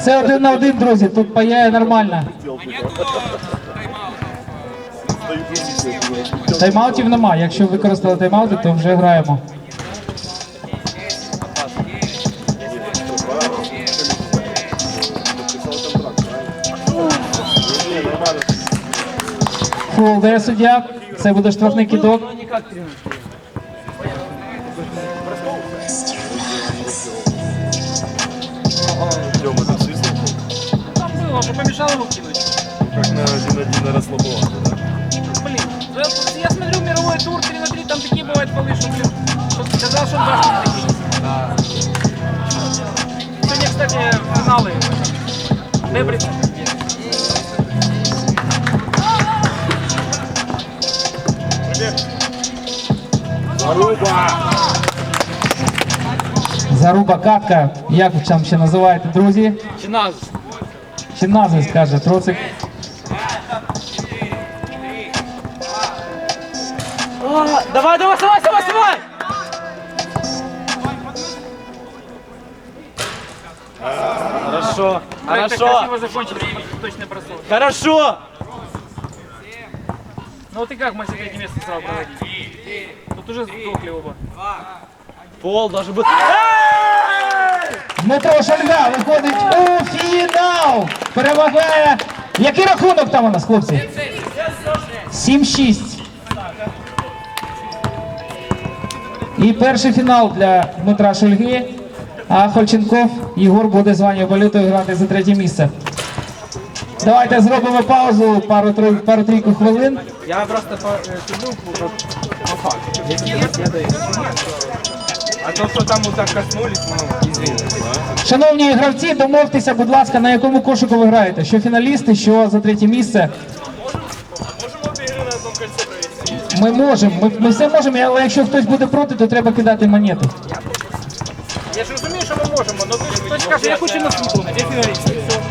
Це один на один, друзі. Тут паяє нормально. Тайм-аутів нема. Якщо використали тайм-аути, то вже граємо. Фул де суддя. Це буде штрафний кидок. Тёма, ты свистнул? Там было, уже помешал его кинуть. Как на 1-1 на расслабоне, да? Блин, я, я смотрю мировой тур 3 на 3, там такие бывают полы, что, блин, что сказал, что он даже не такие. Сегодня, кстати, финалы. Дебрица. Заруба. Заруба катка, як там ще називаєте, друзі? Чиназ. Чиназ, каже Троцик. О, давай, давай, давай, давай, давай! Хорошо, хорошо. Точно Хорошо! Ну вот и как мы третье место сразу проводить? Тут уже сдохли оба. Пол должен быть. Дмитро Шульга виходить у фінал. Перемагає. Який рахунок там у нас, хлопці? 7-6. І перший фінал для Дмитра Шульги. А Хольченков Єгор буде з Ваню Балютою грати за третє місце. Давайте зробимо паузу пару-тройку пару хвилин. Я просто сижу по факту. А то, что там вот так коснулись, ну. Шановні гравці, домовтеся, будь ласка, на якому кошику ви граєте? Що фіналісти, що за третє місце. Ми можемо, ми, ми все можемо, але якщо хтось буде проти, то треба кидати монету. Я ж розумію, що ми можемо, але хтось каже, я хочу на футбол, де фіналісти? Все.